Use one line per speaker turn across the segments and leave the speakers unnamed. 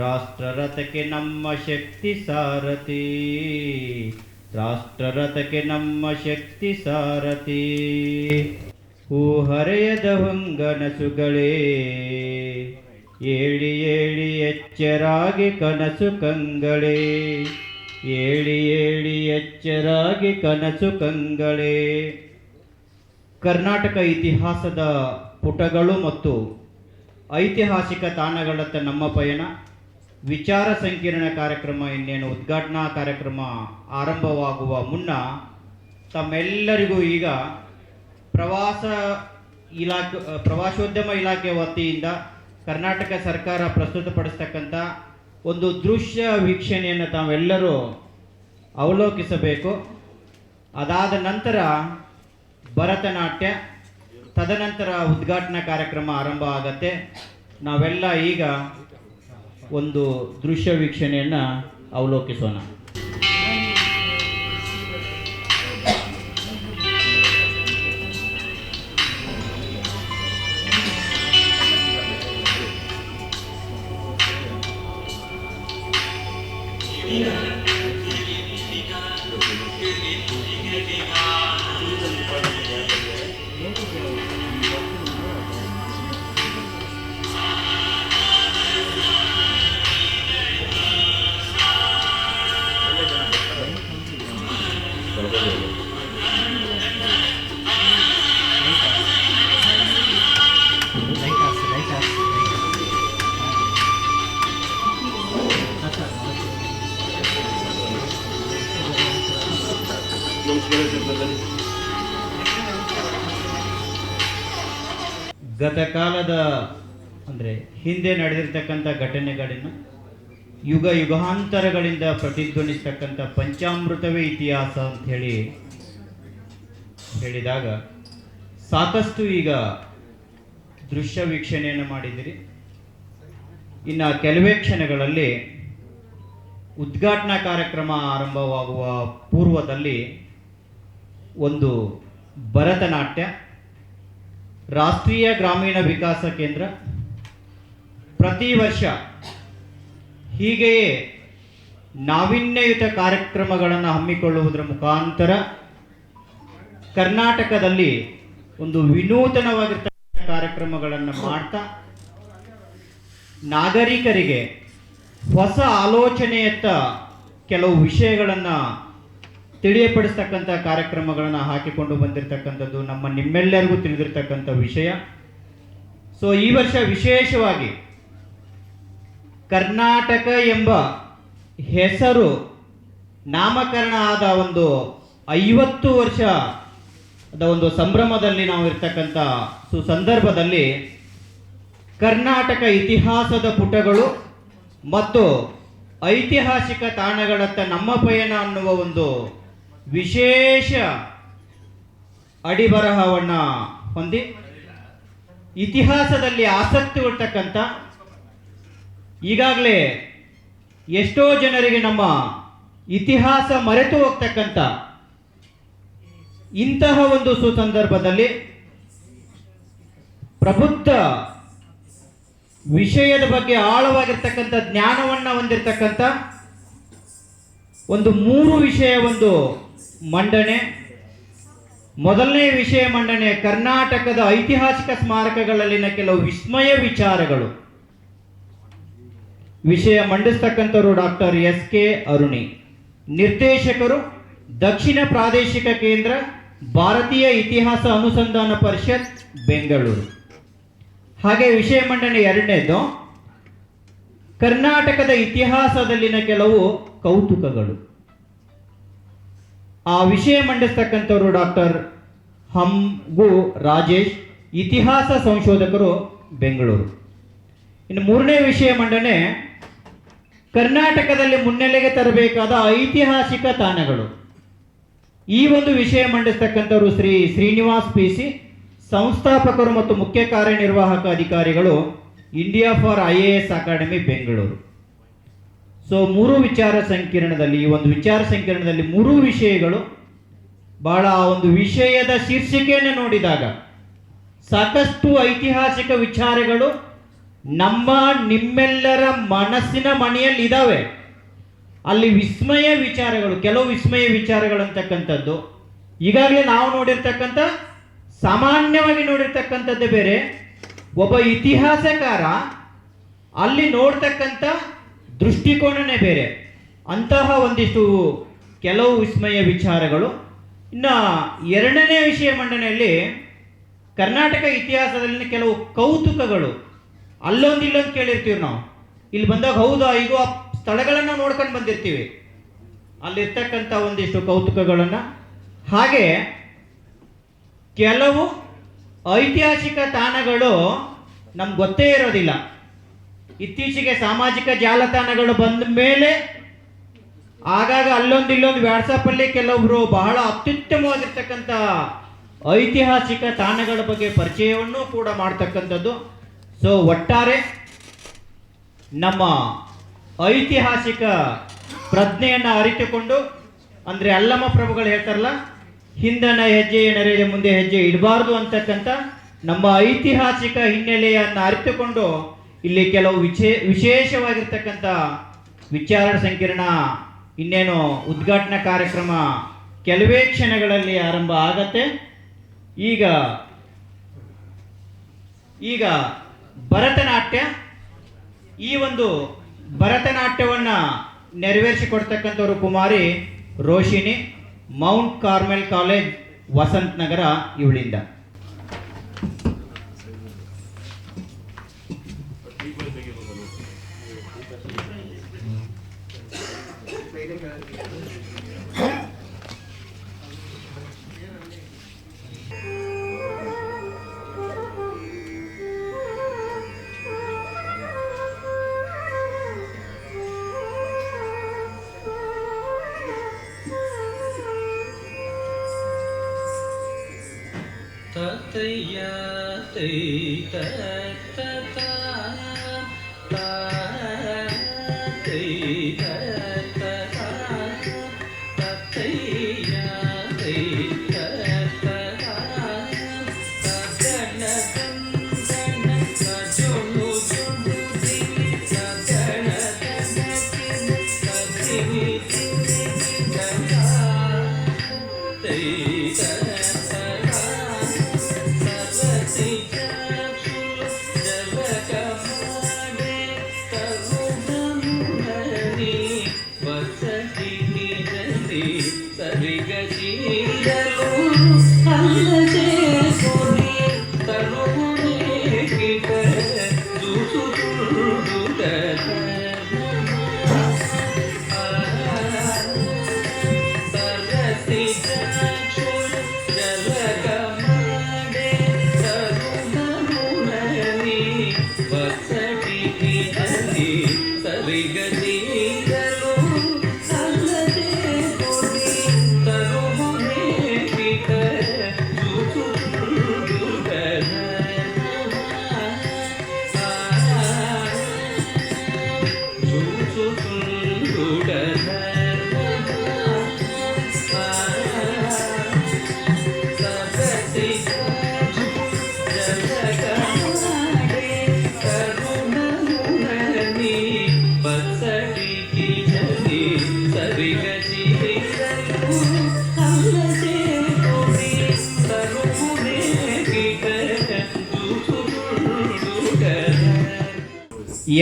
ರಾಷ್ಟ್ರರಥಕ್ಕೆ ನಮ್ಮ ಶಕ್ತಿ ಸಾರಥಿ. ರಾಷ್ಟ್ರರಥಕ್ಕೆ ನಮ್ಮ ಶಕ್ತಿ ಸಾರಥಿ. ಹೂ ಹರೆಯದ ಹೊಂಗನಸುಗಳೇ, ಏಳಿ ಏಳಿ ಎಚ್ಚರಾಗಿ ಕನಸು ಕಂಗಳೇ. ಏಳಿ ಏಳಿ ಎಚ್ಚರಾಗಿ ಕನಸು ಕಂಗಳೇ. ಕರ್ನಾಟಕ ಇತಿಹಾಸದ ಪುಟಗಳು ಮತ್ತು ಐತಿಹಾಸಿಕ ತಾಣಗಳತ್ತ ನಮ್ಮ ಪಯಣ. ವಿಚಾರ ಸಂಕಿರಣ ಕಾರ್ಯಕ್ರಮ ಇನ್ನೇನು ಉದ್ಘಾಟನಾ ಕಾರ್ಯಕ್ರಮ ಆರಂಭವಾಗುವ ಮುನ್ನ ತಮ್ಮೆಲ್ಲರಿಗೂ ಈಗ ಪ್ರವಾಸ ಇಲಾಖೆ ಪ್ರವಾಸೋದ್ಯಮ ಇಲಾಖೆ ವತಿಯಿಂದ ಕರ್ನಾಟಕ ಸರ್ಕಾರ ಪ್ರಸ್ತುತಪಡಿಸ್ತಕ್ಕಂಥ ಒಂದು ದೃಶ್ಯ ವೀಕ್ಷಣೆಯನ್ನು ತಾವೆಲ್ಲರೂ ಅವಲೋಕಿಸಬೇಕು. ಅದಾದ ನಂತರ ಭರತನಾಟ್ಯ, ತದನಂತರ ಉದ್ಘಾಟನಾ ಕಾರ್ಯಕ್ರಮ ಆರಂಭ ಆಗತ್ತೆ. ನಾವೆಲ್ಲ ಈಗ ಒಂದು ದೃಶ್ಯ ವೀಕ್ಷಣೆಯನ್ನು ಅವಲೋಕಿಸೋಣ. ಹಿಂದೆ ನಡೆದಿರ್ತಕ್ಕಂಥ ಘಟನೆಗಳನ್ನು ಯುಗ ಯುಗಾಂತರಗಳಿಂದ ಪ್ರತಿಧ್ವನಿಸ್ತಕ್ಕಂಥ ಪಂಚಾಮೃತವೇ ಇತಿಹಾಸ ಅಂತ ಹೇಳಿ ಹೇಳಿದಾಗ ಸಾಕಷ್ಟು ಈಗ ದೃಶ್ಯ ವೀಕ್ಷಣೆಯನ್ನು ಮಾಡಿದಿರಿ ಇನ್ನು ಕೆಲವೇ ಕ್ಷಣಗಳಲ್ಲಿ ಉದ್ಘಾಟನಾ ಕಾರ್ಯಕ್ರಮ ಆರಂಭವಾಗುವ ಪೂರ್ವದಲ್ಲಿ ಒಂದು ಭರತನಾಟ್ಯ, ರಾಷ್ಟ್ರೀಯ ಗ್ರಾಮೀಣ ವಿಕಾಸ ಕೇಂದ್ರ ಪ್ರತಿ ವರ್ಷ ಹೀಗೆಯೇ ನಾವಿನ್ಯಯುತ ಕಾರ್ಯಕ್ರಮಗಳನ್ನು ಹಮ್ಮಿಕೊಳ್ಳುವುದರ ಮುಖಾಂತರ ಕರ್ನಾಟಕದಲ್ಲಿ ಒಂದು ವಿನೂತನವಾಗಿರ್ತಕ್ಕಂಥ ಕಾರ್ಯಕ್ರಮಗಳನ್ನು ಮಾಡ್ತಾ ನಾಗರಿಕರಿಗೆ ಹೊಸ ಆಲೋಚನೆಯತ್ತ ಕೆಲವು ವಿಷಯಗಳನ್ನು ತಿಳಿಯಪಡಿಸ್ತಕ್ಕಂಥ ಕಾರ್ಯಕ್ರಮಗಳನ್ನು ಹಾಕಿಕೊಂಡು ಬಂದಿರತಕ್ಕಂಥದ್ದು ನಮ್ಮ ನಿಮ್ಮೆಲ್ಲರಿಗೂ ತಿಳಿದಿರ್ತಕ್ಕಂಥ ವಿಷಯ. ಸೊ ಈ ವರ್ಷ ವಿಶೇಷವಾಗಿ ಕರ್ನಾಟಕ ಎಂಬ ಹೆಸರು ನಾಮಕರಣ ಆದ ಒಂದು ಐವತ್ತು ವರ್ಷದ ಒಂದು ಸಂಭ್ರಮದಲ್ಲಿ ನಾವು ಇರ್ತಕ್ಕಂಥ ಸುಸಂದರ್ಭದಲ್ಲಿ ಕರ್ನಾಟಕ ಇತಿಹಾಸದ ಪುಟಗಳು ಮತ್ತು ಐತಿಹಾಸಿಕ ತಾಣಗಳತ್ತ ನಮ್ಮ ಪಯಣ ಅನ್ನುವ ಒಂದು ವಿಶೇಷ ಅಡಿಬರಹವನ್ನು ಹೊಂದಿ ಇತಿಹಾಸದಲ್ಲಿ ಆಸಕ್ತಿ ಇರ್ತಕ್ಕಂಥ ಈಗಾಗಲೇ ಎಷ್ಟೋ ಜನರಿಗೆ ನಮ್ಮ ಇತಿಹಾಸ ಮರೆತು ಹೋಗ್ತಕ್ಕಂಥ ಇಂತಹ ಒಂದು ಸುಸಂದರ್ಭದಲ್ಲಿ ಪ್ರಬುದ್ಧ ವಿಷಯದ ಬಗ್ಗೆ ಆಳವಾಗಿರ್ತಕ್ಕಂಥ ಜ್ಞಾನವನ್ನು ಹೊಂದಿರತಕ್ಕಂಥ ಒಂದು ಮೂರು ವಿಷಯ ಒಂದು ಮಂಡನೆ. ಮೊದಲನೇ ವಿಷಯ ಮಂಡನೆ ಕರ್ನಾಟಕದ ಐತಿಹಾಸಿಕ ಸ್ಮಾರಕಗಳಲ್ಲಿನ ಕೆಲವು ವಿಸ್ಮಯ ವಿಚಾರಗಳು. ವಿಷಯ ಮಂಡಿಸ್ತಕ್ಕಂಥವರು ಡಾಕ್ಟರ್ ಎಸ್ ಕೆ ಅರುಣಿ. ನಿರ್ದೇಶಕರು, ದಕ್ಷಿಣ ಪ್ರಾದೇಶಿಕ ಕೇಂದ್ರ, ಭಾರತೀಯ ಇತಿಹಾಸ ಅನುಸಂಧಾನ ಪರಿಷತ್, ಬೆಂಗಳೂರು. ಹಾಗೆ ವಿಷಯ ಮಂಡನೆ ಎರಡನೇದು, ಕರ್ನಾಟಕದ ಇತಿಹಾಸದಲ್ಲಿನ ಕೆಲವು ಕೌತುಕಗಳು. ಆ ವಿಷಯ ಮಂಡಿಸ್ತಕ್ಕಂಥವರು ಡಾಕ್ಟರ್ ಹಂಗು ರಾಜೇಶ್, ಇತಿಹಾಸ ಸಂಶೋಧಕರು ಬೆಂಗಳೂರು. ಇನ್ನು ಮೂರನೇ ವಿಷಯ ಮಂಡನೆ ಕರ್ನಾಟಕದಲ್ಲಿ ಮುನ್ನೆಲೆಗೆ ತರಬೇಕಾದ ಐತಿಹಾಸಿಕ ತಾಣಗಳು. ಈ ಒಂದು ವಿಷಯ ಮಂಡಿಸ್ತಕ್ಕಂಥವರು ಶ್ರೀ ಶ್ರೀನಿವಾಸ್ ಪಿ ಸಿ ಸಂಸ್ಥಾಪಕರು ಮತ್ತು ಮುಖ್ಯ ಕಾರ್ಯನಿರ್ವಾಹಕ ಅಧಿಕಾರಿಗಳು India for I A S academy Bengaluru. So ಮೂರು ವಿಚಾರ ಸಂಕಿರಣದಲ್ಲಿ, ಈ ಒಂದು ವಿಚಾರ ಸಂಕಿರಣದಲ್ಲಿ ಮೂರು ವಿಷಯಗಳು ಬಹಳ ಒಂದು ವಿಷಯದ ಶೀರ್ಷಿಕೆಯನ್ನು ನೋಡಿದಾಗ ಸಾಕಷ್ಟು ಐತಿಹಾಸಿಕ ವಿಚಾರಗಳು ನಮ್ಮ ನಿಮ್ಮೆಲ್ಲರ ಮನಸ್ಸಿನ ಮನೆಯಲ್ಲಿ ಇದಾವೆ. ಅಲ್ಲಿ ವಿಸ್ಮಯ ವಿಚಾರಗಳು, ಕೆಲವು ವಿಸ್ಮಯ ವಿಚಾರಗಳು ಅಂತಕ್ಕಂಥದ್ದು. ಈಗಾಗಲೇ ನಾವು ನೋಡಿರ್ತಕ್ಕಂಥ, ಸಾಮಾನ್ಯವಾಗಿ ನೋಡಿರ್ತಕ್ಕಂಥದ್ದೇ ಬೇರೆ. ಒಬ್ಬ ಇತಿಹಾಸಕಾರ ಅಲ್ಲಿ ನೋಡ್ತಕ್ಕಂಥ ದೃಷ್ಟಿಕೋನನೇ ಬೇರೆ. ಅಂತಹ ಒಂದಿಷ್ಟು ಕೆಲವು ವಿಸ್ಮಯ ವಿಚಾರಗಳು. ಇನ್ನು ಎರಡನೇ ವಿಷಯ ಮಂಡನೆಯಲ್ಲಿ ಕರ್ನಾಟಕ ಇತಿಹಾಸದಲ್ಲಿನ ಕೆಲವು ಕೌತುಕಗಳು. ಅಲ್ಲೊಂದು ಇಲ್ಲೊಂದು ಕೇಳಿರ್ತೀವಿ ನಾವು. ಇಲ್ಲಿ ಬಂದಾಗ ಹೌದಾ ಇದು ಆ ಸ್ಥಳಗಳನ್ನು ನೋಡ್ಕೊಂಡು ಬಂದಿರ್ತೀವಿ. ಅಲ್ಲಿರ್ತಕ್ಕಂಥ ಒಂದಿಷ್ಟು ಕೌತುಕಗಳನ್ನು. ಹಾಗೆ ಕೆಲವು ಐತಿಹಾಸಿಕ ತಾಣಗಳು ನಮ್ಗೆ ಗೊತ್ತೇ ಇರೋದಿಲ್ಲ. ಇತ್ತೀಚೆಗೆ ಸಾಮಾಜಿಕ ಜಾಲತಾಣಗಳು ಬಂದ ಮೇಲೆ ಆಗಾಗ ಅಲ್ಲೊಂದು ಇಲ್ಲೊಂದು ವ್ಯಾಟ್ಸಪ್ಪಲ್ಲಿ ಕೆಲವೊಬ್ರು ಬಹಳ ಅತ್ಯುತ್ತಮವಾಗಿರ್ತಕ್ಕಂಥ ಐತಿಹಾಸಿಕ ತಾಣಗಳ ಬಗ್ಗೆ ಪರಿಚಯವನ್ನು ಕೂಡ ಮಾಡ್ತಕ್ಕಂಥದ್ದು. ಸೊ ಒಟ್ಟಾರೆ ನಮ್ಮ ಐತಿಹಾಸಿಕ ಪ್ರಜ್ಞೆಯನ್ನು ಅರಿತುಕೊಂಡು, ಅಂದರೆ ಅಲ್ಲಮ ಪ್ರಭುಗಳು ಹೇಳ್ತಾರಲ್ಲ ಹಿಂದನ ಹೆಜ್ಜೆ ನರೆಯ ಮುಂದೆ ಹೆಜ್ಜೆ ಇಡಬಾರ್ದು ಅಂತಕ್ಕಂಥ ನಮ್ಮ ಐತಿಹಾಸಿಕ ಹಿನ್ನೆಲೆಯನ್ನು ಅರಿತುಕೊಂಡು ಇಲ್ಲಿ ಕೆಲವು ವಿಶೇ ವಿಶೇಷವಾಗಿರ್ತಕ್ಕಂಥ ವಿಚಾರ ಸಂಕಿರಣ, ಇನ್ನೇನು ಉದ್ಘಾಟನಾ ಕಾರ್ಯಕ್ರಮ ಕೆಲವೇ ಕ್ಷಣಗಳಲ್ಲಿ ಆರಂಭ ಆಗತ್ತೆ. ಈಗ ಈಗ ಭರತನಾಟ್ಯ ಈ ಒಂದು ಭರತನಾಟ್ಯವನ್ನ ನೆರವೇರಿಸಿಕೊಡ್ತಕ್ಕಂಥವರು Kumari Roshini Mount Carmel college Vasanth Nagar ಇವಳಿಂದ.
ತತಯ್ಯ ತೈ ತತ್ತ ತಾ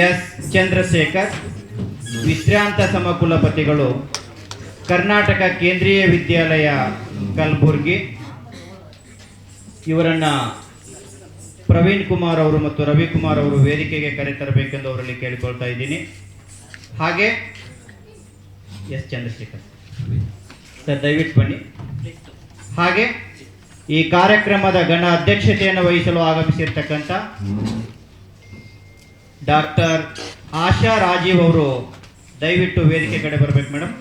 S Chandrashekar, ವಿಶ್ರಾಂತ ಸಮಕುಲಪತಿಗಳು, ಕರ್ನಾಟಕ ಕೇಂದ್ರೀಯ ವಿದ್ಯಾಲಯ ಕಲಬುರ್ಗಿ. ಇವರನ್ನ ಪ್ರವೀಣ್ ಕುಮಾರ್ ಅವರು ಮತ್ತು ರವಿಕುಮಾರ್ ಅವರು ವೇದಿಕೆಗೆ ಕರೆತರಬೇಕೆಂದು ಅವರಲ್ಲಿ ಕೇಳಿಕೊಳ್ತಾ ಇದ್ದೀನಿ. ಹಾಗೆ ಎಸ್ ಚಂದ್ರಶೇಖರ್. ಸರ್, ದಯವಿಟ್ಟು ಬನ್ನಿ. ಹಾಗೆ ಈ ಕಾರ್ಯಕ್ರಮದ ಗಣ ಅಧ್ಯಕ್ಷತೆಯನ್ನು ವಹಿಸಲು ಆಗಮಿಸಿರ್ತಕ್ಕಂಥ ಡಾಕ್ಟರ್ ಆಶಾ ರಾಜೀವ್ ಅವರು ದಯವಿಟ್ಟು ವೇದಿಕೆ ಕಡೆ ಬರಬೇಕು ಮೇಡಮ್.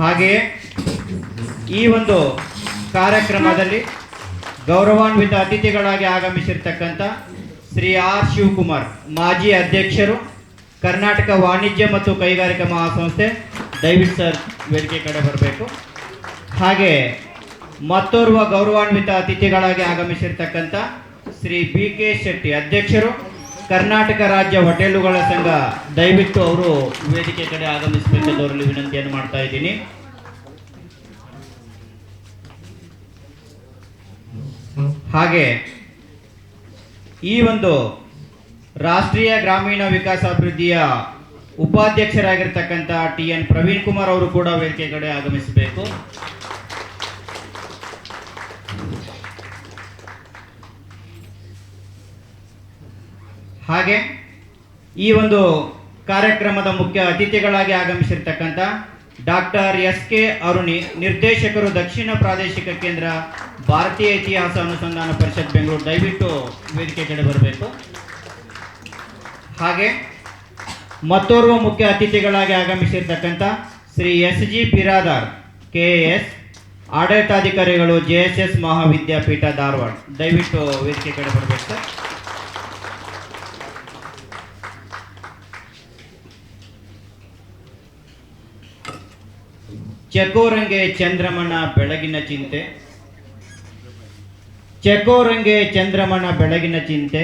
ಹಾಗೆಯೇ ಈ ಒಂದು ಕಾರ್ಯಕ್ರಮದಲ್ಲಿ ಗೌರವಾನ್ವಿತ ಅತಿಥಿಗಳಾಗಿ ಆಗಮಿಸಿರ್ತಕ್ಕಂಥ ಶ್ರೀ ಆರ್ ಶಿವಕುಮಾರ್, ಮಾಜಿ ಅಧ್ಯಕ್ಷರು, ಕರ್ನಾಟಕ ವಾಣಿಜ್ಯ ಮತ್ತು ಕೈಗಾರಿಕಾ ಮಹಾಸಂಸ್ಥೆ, ದಯವಿಟ್ಟು ಸರ್ ವೇದಿಕೆ ಕಡೆ ಬರಬೇಕು. ಹಾಗೆ ಮತ್ತೋರ್ವ ಗೌರವಾನ್ವಿತ ಅತಿಥಿಗಳಾಗಿ ಆಗಮಿಸಿರ್ತಕ್ಕಂಥ ಶ್ರೀ ಬಿ ಕೆ ಶೆಟ್ಟಿ ಅಧ್ಯಕ್ಷರು ಕರ್ನಾಟಕ ರಾಜ್ಯ ಹೋಟೆಲುಗಳ ಸಂಘ ದಯವಿಟ್ಟು ಅವರು ವೇದಿಕೆ ಕಡೆ ಆಗಮಿಸಬೇಕೆಂದು ಅವರಲ್ಲಿ ವಿನಂತಿಯನ್ನು ಮಾಡ್ತಾ ಇದ್ದೀನಿ. ಹಾಗೆ ಈ ಒಂದು ರಾಷ್ಟ್ರೀಯ ಗ್ರಾಮೀಣ ವಿಕಾಸ ಅಭಿವೃದ್ಧಿಯ ಉಪಾಧ್ಯಕ್ಷರಾಗಿರ್ತಕ್ಕಂಥ ಟಿ ಎನ್ ಪ್ರವೀಣ್ ಕುಮಾರ್ ಅವರು ಕೂಡ ವೇದಿಕೆ ಕಡೆ ಆಗಮಿಸಬೇಕು. ಹಾಗೆ ಈ ಒಂದು ಕಾರ್ಯಕ್ರಮದ ಮುಖ್ಯ ಅತಿಥಿಗಳಾಗಿ ಆಗಮಿಸಿರ್ತಕ್ಕಂಥ ಡಾಕ್ಟರ್ ಎಸ್ ಕೆ ಅರುಣಿ, ನಿರ್ದೇಶಕರು ದಕ್ಷಿಣ ಪ್ರಾದೇಶಿಕ ಕೇಂದ್ರ, ಭಾರತೀಯ ಇತಿಹಾಸ ಅನುಸಂಧಾನ ಪರಿಷತ್ ಬೆಂಗಳೂರು. ದಯವಿಟ್ಟು ವೇದಿಕೆ ಕಡೆ ಬರಬೇಕು. ಹಾಗೆ ಮತ್ತೋರ್ವ ಮುಖ್ಯ ಅತಿಥಿಗಳಾಗಿ ಆಗಮಿಸಿರ್ತಕ್ಕಂಥ Shri S G Piradar K S ಆಡಳಿತಾಧಿಕಾರಿಗಳು J S S Mahavidyapeetha Dharwad. ದಯವಿಟ್ಟು ವೇದಿಕೆ ಕಡೆ ಬರಬೇಕು. ಚಕೋರಂಗೆ ಚಂದ್ರಮಣ ಬೆಳಗಿನ ಚಿಂತೆ. ಚಕೋರಂಗೆ ಚಂದ್ರಮಣ ಬೆಳಗಿನ ಚಿಂತೆ.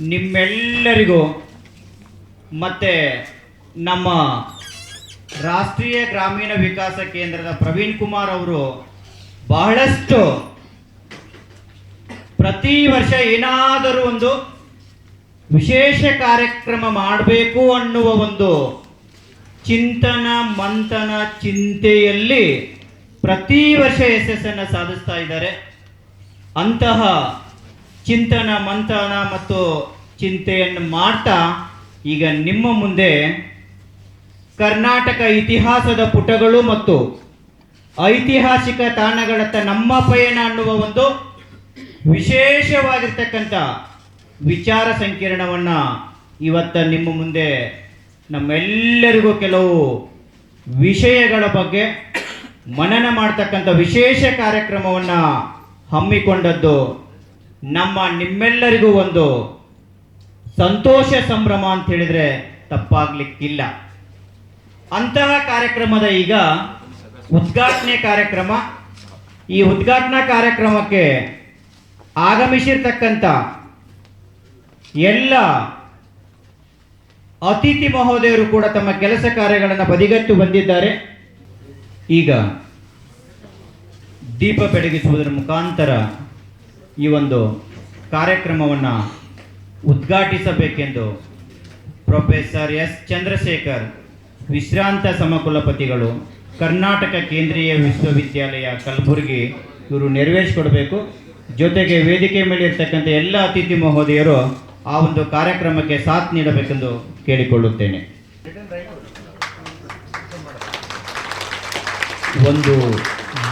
ನಿಮ್ಮೆಲ್ಲರಿಗೂ ಮತ್ತೆ ನಮ್ಮ ರಾಷ್ಟ್ರೀಯ ಗ್ರಾಮೀಣ ವಿಕಾಸ ಕೇಂದ್ರದ ಪ್ರವೀಣ್ ಕುಮಾರ್ ಅವರು ಬಹಳಷ್ಟು ಪ್ರತಿ ವರ್ಷ ಏನಾದರೂ ಒಂದು ವಿಶೇಷ ಕಾರ್ಯಕ್ರಮ ಮಾಡಬೇಕು ಅನ್ನುವ ಒಂದು ಚಿಂತನ ಮಂಥನ ಚಿಂತೆಯಲ್ಲಿ ಪ್ರತಿ ವರ್ಷ ಯಶಸ್ಸನ್ನು ಸಾಧಿಸ್ತಾ ಇದ್ದಾರೆ. ಅಂತಹ ಚಿಂತನ, ಮಂಥನ ಮತ್ತು ಚಿಂತೆಯನ್ನು ಮಾಡ್ತಾ ಈಗ ನಿಮ್ಮ ಮುಂದೆ ಕರ್ನಾಟಕ ಇತಿಹಾಸದ ಪುಟಗಳು ಮತ್ತು ಐತಿಹಾಸಿಕ ತಾಣಗಳತ್ತ ನಮ್ಮ ಪಯಣ ಅನ್ನುವ ಒಂದು ವಿಶೇಷವಾಗಿರ್ತಕ್ಕಂಥ ವಿಚಾರ ಸಂಕಿರಣವನ್ನು ಇವತ್ತ ನಿಮ್ಮ ಮುಂದೆ ನಮ್ಮೆಲ್ಲರಿಗೂ ಕೆಲವು ವಿಷಯಗಳ ಬಗ್ಗೆ ಮನನ ಮಾಡ್ತಕ್ಕಂಥ ವಿಶೇಷ ಕಾರ್ಯಕ್ರಮವನ್ನು ಹಮ್ಮಿಕೊಂಡದ್ದು ನಮ್ಮ ನಿಮ್ಮೆಲ್ಲರಿಗೂ ಒಂದು ಸಂತೋಷ ಸಂಭ್ರಮ ಅಂತ ಹೇಳಿದರೆ ತಪ್ಪಾಗ್ಲಿಕ್ಕಿಲ್ಲ. ಅಂತಹ ಕಾರ್ಯಕ್ರಮದ ಈಗ ಉದ್ಘಾಟನೆ ಕಾರ್ಯಕ್ರಮ. ಈ ಉದ್ಘಾಟನಾ ಕಾರ್ಯಕ್ರಮಕ್ಕೆ ಆಗಮಿಸಿರ್ತಕ್ಕಂಥ ಎಲ್ಲ ಅತಿಥಿ ಮಹೋದಯರು ಕೂಡ ತಮ್ಮ ಕೆಲಸ ಕಾರ್ಯಗಳನ್ನು ಬದಿಗಟ್ಟು ಬಂದಿದ್ದಾರೆ. ಈಗ ದೀಪ ಬೆಳಗಿಸುವುದರ ಮುಖಾಂತರ ಈ ಒಂದು ಕಾರ್ಯಕ್ರಮವನ್ನು ಉದ್ಘಾಟಿಸಬೇಕೆಂದು ಪ್ರೊಫೆಸರ್ ಎಸ್ ಚಂದ್ರಶೇಖರ್, ವಿಶ್ರಾಂತ ಸಮಕುಲಪತಿಗಳು, ಕರ್ನಾಟಕ ಕೇಂದ್ರೀಯ ವಿಶ್ವವಿದ್ಯಾಲಯ ಕಲಬುರಗಿ ಇವರು ನೆರವೇರಿಸಿಕೊಡಬೇಕು. ಜೊತೆಗೆ ವೇದಿಕೆ ಮೇಲೆ ಇರ್ತಕ್ಕಂಥ ಎಲ್ಲ ಅತಿಥಿ ಮಹೋದಯರು ಆ ಒಂದು ಕಾರ್ಯಕ್ರಮಕ್ಕೆ ಸಾಥ್ ನೀಡಬೇಕೆಂದು ಕೇಳಿಕೊಳ್ಳುತ್ತೇನೆ. ಒಂದು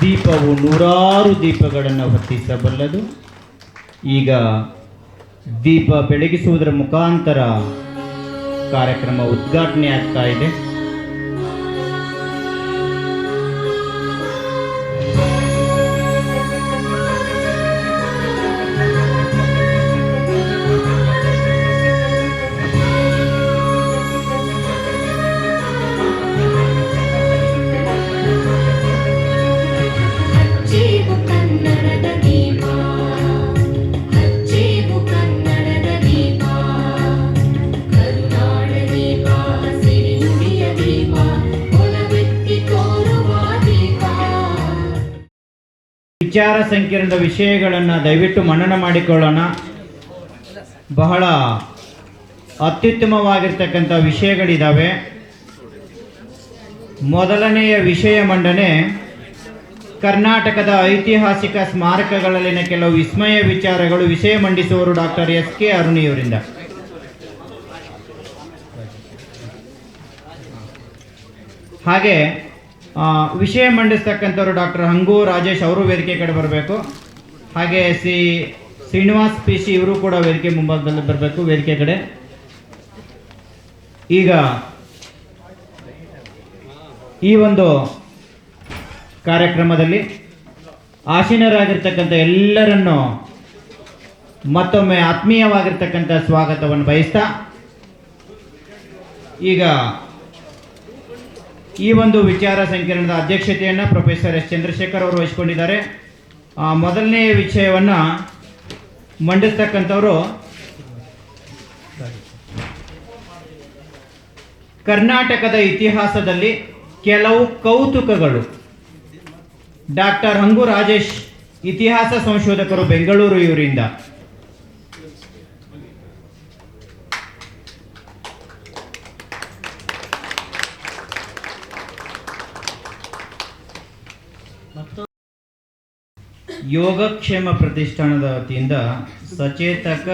ದೀಪವು ನೂರಾರು ದೀಪಗಳನ್ನು ಹೊತ್ತಿಸಬಲ್ಲದು. ಈಗ ದೀಪ ಬೆಳಗಿಸುವುದರ ಮುಖಾಂತರ ಕಾರ್ಯಕ್ರಮ ಉದ್ಘಾಟನೆ ಆಗ್ತಾ ಇದೆ. ವಿಚಾರ ಸಂಕಿರಣದ ವಿಷಯಗಳನ್ನು ದಯವಿಟ್ಟು ಮನನ ಮಾಡಿಕೊಳ್ಳೋಣ. ಬಹಳ ಅತ್ಯುತ್ತಮವಾಗಿರ್ತಕ್ಕಂಥ ವಿಷಯಗಳಿದ್ದಾವೆ ಮೊದಲನೆಯ ವಿಷಯ ಮಂಡನೆ ಕರ್ನಾಟಕದ ಐತಿಹಾಸಿಕ ಸ್ಮಾರಕಗಳಲ್ಲಿನ ಕೆಲವು ವಿಸ್ಮಯ ವಿಚಾರಗಳು ವಿಷಯ ಮಂಡಿಸುವವರು ಡಾಕ್ಟರ್ ಎಸ್ ಕೆ ಅರುಣಿಯವರಿಂದ. ಹಾಗೆ ವಿಷಯ ಮಂಡಿಸ್ತಕ್ಕಂಥವ್ರು ಡಾಕ್ಟರ್ ಹಂಗು, ರಾಜೇಶ್ ಅವರು ವೇದಿಕೆ ಕಡೆ ಬರಬೇಕು. ಹಾಗೆ ಸಿ ಶ್ರೀನಿವಾಸ್, ಪಿ ಸಿ ಇವರು ಕೂಡ ವೇದಿಕೆ ಮುಂಭಾಗದಲ್ಲಿ ಬರಬೇಕು, ವೇದಿಕೆ ಕಡೆ. ಈಗ ಈ ಒಂದು ಕಾರ್ಯಕ್ರಮದಲ್ಲಿ ಆಸೀನರಾಗಿರ್ತಕ್ಕಂಥ ಎಲ್ಲರನ್ನು ಮತ್ತೊಮ್ಮೆ ಆತ್ಮೀಯವಾಗಿರ್ತಕ್ಕಂಥ ಸ್ವಾಗತವನ್ನು ಬಯಸ್ತಾ ಈಗ ಈ ಒಂದು ವಿಚಾರ ಸಂಕಿರಣದ ಅಧ್ಯಕ್ಷತೆಯನ್ನು ಪ್ರೊಫೆಸರ್ ಎಸ್. ಚಂದ್ರಶೇಖರ್ ಅವರು ವಹಿಸಿಕೊಂಡಿದ್ದಾರೆ. ಮೊದಲನೇ ವಿಷಯವನ್ನು ಮಂಡಿಸ್ತಕ್ಕಂಥವರು ಕರ್ನಾಟಕದ ಇತಿಹಾಸದಲ್ಲಿ ಕೆಲವು ಕೌತುಕಗಳು. ಡಾಕ್ಟರ್ ಹಂಗು ರಾಜೇಶ್ ಇತಿಹಾಸ ಸಂಶೋಧಕರು ಬೆಂಗಳೂರು ಇವರಿಂದ. ಯೋಗಕ್ಷೇಮ ಪ್ರತಿಷ್ಠಾನದ ವತಿಯಿಂದ ಸಚೇತಕ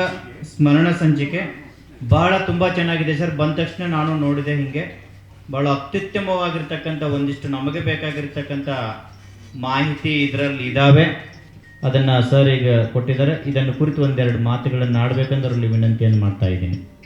ಸ್ಮರಣ ಸಂಚಿಕೆ. ಬಹಳ ತುಂಬ ಚೆನ್ನಾಗಿದೆ ಸರ್. ಬಂದ ತಕ್ಷಣ ನಾನು ನೋಡಿದೆ ಹಿಂಗೆ. ಬಹಳ ಅತ್ಯುತ್ತಮವಾಗಿರ್ತಕ್ಕಂಥ ಒಂದಿಷ್ಟು ನಮಗೆ ಬೇಕಾಗಿರ್ತಕ್ಕಂಥ ಮಾಹಿತಿ ಇದರಲ್ಲಿ ಇದ್ದಾವೆ ಅದನ್ನು ಸರ್ ಈಗ ಕೊಟ್ಟಿದ್ದಾರೆ. ಇದನ್ನು ಕುರಿತು ಒಂದೆರಡು ಮಾತುಗಳನ್ನು ಆಡಬೇಕಂದ್ರೆ ವಿನಂತಿಯನ್ನು ಮಾಡ್ತಾ ಇದ್ದೀನಿ.